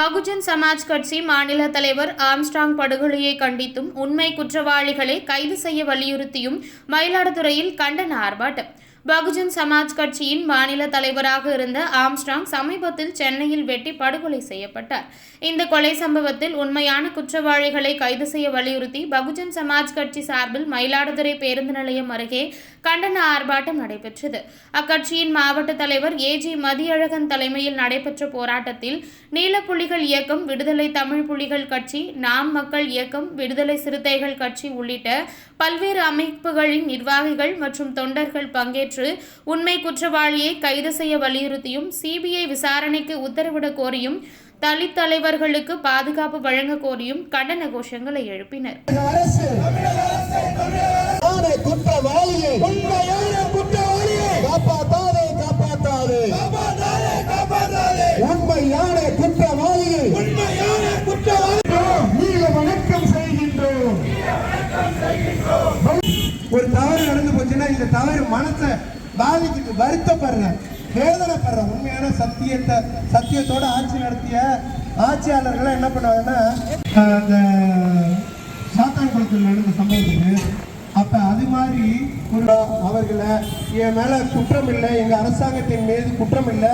பகுஜன் சமாஜ் கட்சி மாநில தலைவர் ஆம்ஸ்டாங் படுகொலையை கண்டித்தும் உண்மை குற்றவாளிகளை கைது செய்ய வலியுறுத்தியும் மயிலாடுதுறையில் கண்டன ஆர்ப்பாட்டம். பகுஜன் சமாஜ் கட்சியின் மாநில தலைவராக இருந்த ஆம்ஸ்டாங் சமீபத்தில் சென்னையில் வெட்டி படுகொலை செய்யப்பட்டார். இந்த கொலை சம்பவத்தில் உண்மையான குற்றவாளிகளை கைது செய்ய வலியுறுத்தி பகுஜன் சமாஜ் கட்சி சார்பில் மயிலாடுதுறை பேருந்து நிலையம் அருகே கண்டன ஆர்ப்பாட்டம் நடைபெற்றது. அக்கட்சியின் மாவட்ட தலைவர் ஏஜி மதியழகன் தலைமையில் நடைபெற்ற போராட்டத்தில் நீலப்புலிகள் இயக்கம் விடுதலை தமிழ் புலிகள் கட்சி நாம் மக்கள் இயக்கம் விடுதலை சிறுத்தைகள் கட்சி உள்ளிட்ட பல்வேறு அமைப்புகளின் நிர்வாகிகள் மற்றும் தொண்டர்கள் பங்கேற்று உண்மை குற்றவாளியை கைது செய்ய வலியுறுத்தியும் சிபிஐ விசாரணைக்கு உத்தரவிடக் கோரியும் தலித் தலைவர்களுக்கு பாதுகாப்பு வழங்க கோரியும் கண்டன கோஷங்களை எழுப்பினர். உண்மையான ஒரு தவறு நடந்து போச்சுன்னா இந்த தவறு மனசை பாதிக்குது வருத்தப்படுறேன் வேதனைப்படுறேன் உண்மையான சத்தியத்தை சத்தியத்தோட ஆட்சி நடத்திய ஆட்சியாளர்கள்லாம் என்ன பண்ணுவாங்கன்னா அந்த சாத்தான் குளத்தில் நடந்த சம்பவத்துக்கு அப்ப அது மாதிரி அவர்களை என் மேல குற்றம் இல்லை எங்க அரசாங்கத்தின் மீது குற்றம் இல்லை